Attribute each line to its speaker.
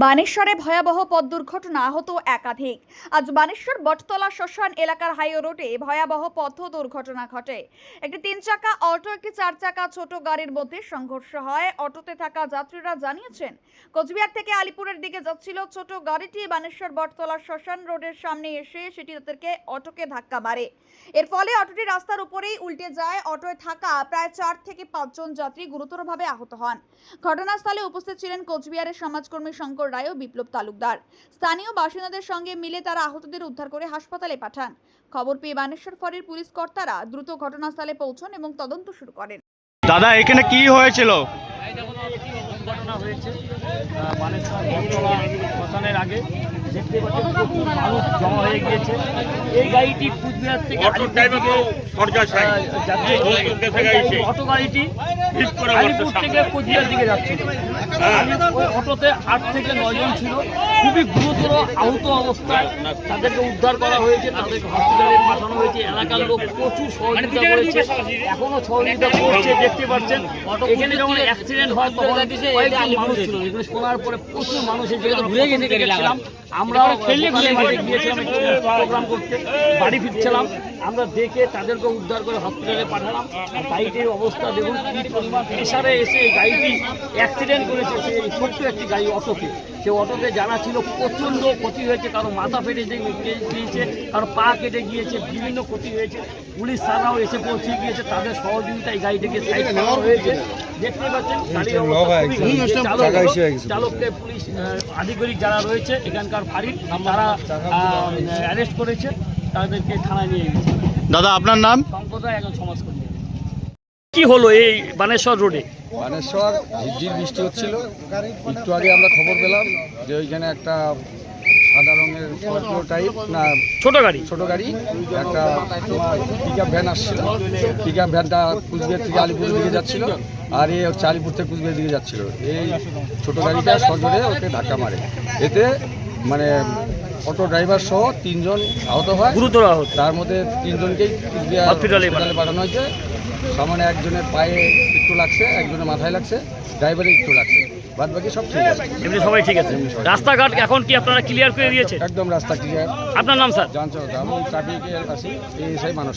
Speaker 1: বানেশ্বরে ভয়াবহ পথ দুর্ঘটনা আহত একাধিক। আজ বানেশ্বর বটতলা শ্মশান এলাকার হাইওয়ে রোডে ভয়াবহ পথ দুর্ঘটনা ঘটে। একটি তিন চাকা অটো, একটি চার চাকা ছোট গাড়ির মধ্যে সংঘর্ষ হয়। অটোতে থাকা যাত্রীরা জানিয়েছেন, কোচবিহার থেকে আলিপুরের দিকে যাচ্ছিল ছোট গাড়িটি। বানেশ্বর বটতলা শ্মশান রোডের সামনে এসে সেটি তাদেরকে অটোকে ধাক্কা মারে। এর ফলে অটোটি রাস্তার উপরেই উল্টে যায়। অটোয় থাকা প্রায় চার থেকে পাঁচজন যাত্রী গুরুতরভাবে আহত হন। ঘটনাস্থলে উপস্থিত ছিলেন কোচবিহারের সমাজকর্মী শঙ্কর রায় ও বিপ্লব তালুকদার। স্থানীয় বাসিন্দাদের সঙ্গে মিলে তারা আহতদের উদ্ধার করে হাসপাতালে পাঠান। খবর পেয়ে বানেশ্বর ফরের পুলিশ কর্তারা দ্রুত ঘটনাস্থলে পৌঁছন এবং তদন্ত শুরু করেন।
Speaker 2: দাদা এখানে কি হয়েছিল?
Speaker 3: দুর্ঘটনা হয়েছে। আহ, শ্মশানের আগে দেখতে পাচ্ছেন জমা হয়ে গিয়েছে। এই গাড়িটি কুচবিহার থেকে
Speaker 4: অটো
Speaker 3: গাড়িটি আলিপুর থেকে কোচবিহার দিকে যাচ্ছে।
Speaker 4: হ্যাঁ।
Speaker 3: অটোতে আট থেকে নয়জন ছিল। খুবই গুরুতর আহত অবস্থায় তাদেরকে উদ্ধার করা হয়েছে তাদেরকে হসপিটালে পাঠানো হয়েছে। এলাকার লোক প্রচুর সহযোগিতা করেছে। এখনও সহযোগিতা করছে দেখতে পাচ্ছেন। এখানে যখন অ্যাক্সিডেন্ট হয় তখন কয়েকজন মানুষ ছিল। এখানে শোনার পরে প্রচুর মানুষ এসে ঘুরে গেছে খেললে মাঠে গিয়েছিলাম। প্রোগ্রাম করতে। বাড়ি ফিরছিলাম আমরা দেখে তাদেরকে উদ্ধার করে হসপিটালে পাঠালাম। গাড়িটির অবস্থা দেখুন কি পরিমাণ প্রেশারে এসে গাড়িটি অ্যাক্সিডেন্ট করেছে। সেই ছোট্ট একটি গাড়ি অটোকে সে অটোতে জানা ছিল প্রচণ্ড ক্ষতি হয়েছে। কারও মাথা ফেটে গিয়েছে কারও পা কেটে গিয়েছে বিভিন্ন ক্ষতি হয়েছে। পুলিশ স্যাররাও এসে পৌঁছে গিয়েছে। তাদের সহযোগিতায় গাড়িটিকে সাইড নেওয়া হয়েছে। দেখতে পাচ্ছেন গাড়ির চালককে পুলিশ আধিকারিক যারা রয়েছে এখানকার ফাঁড়ির তারা অ্যারেস্ট করেছে তাদেরকে থানায় নিয়ে গেছে।
Speaker 2: দাদা আপনার নাম?
Speaker 3: সম্প্রদায় একজন সমাজকর্মী কি হলো এই বানেশ্বর রোডে?
Speaker 5: বানেশ্বর ঝিরঝির বৃষ্টি হচ্ছিল। একটু আগে আমরা খবর পেলাম যে ওইখানে একটা সাদা রঙের স্করপিও টাইপ না
Speaker 3: ছোট গাড়ি?
Speaker 5: ছোট গাড়ি একটা পিক আপ ভ্যান আসছিল। পিক আপ ভ্যানটা কুচবিহার থেকে আলিপুরের দিকে যাচ্ছিল আর এ হচ্ছে আলিপুর থেকে কুচবিহার দিকে যাচ্ছিল। এই ছোট গাড়িটা সজোরে ওকে ধাক্কা মারে। এতে অটো ড্রাইভার সহ তিনজন আহত হয়।
Speaker 3: গুরুতর আহত।
Speaker 5: তার মধ্যে তিনজনকেই
Speaker 3: হসপিটালে
Speaker 5: পাঠানো। হয়েছে। সামনে একজনের পায়ে একটু লাগছে একজনের মাথায় লাগছে ড্রাইভারের একটু লাগছে। বাদ বাকি সব ঠিক আছে।
Speaker 3: এমনি সবাই ঠিক আছে? রাস্তাঘাট এখন কি আপনারা ক্লিয়ার করে দিয়েছে
Speaker 5: একদম রাস্তা ক্লিয়ার
Speaker 3: আপনার নাম স্যার?
Speaker 5: জানছো আমি ট্রাফিকের আছি এই মানুষ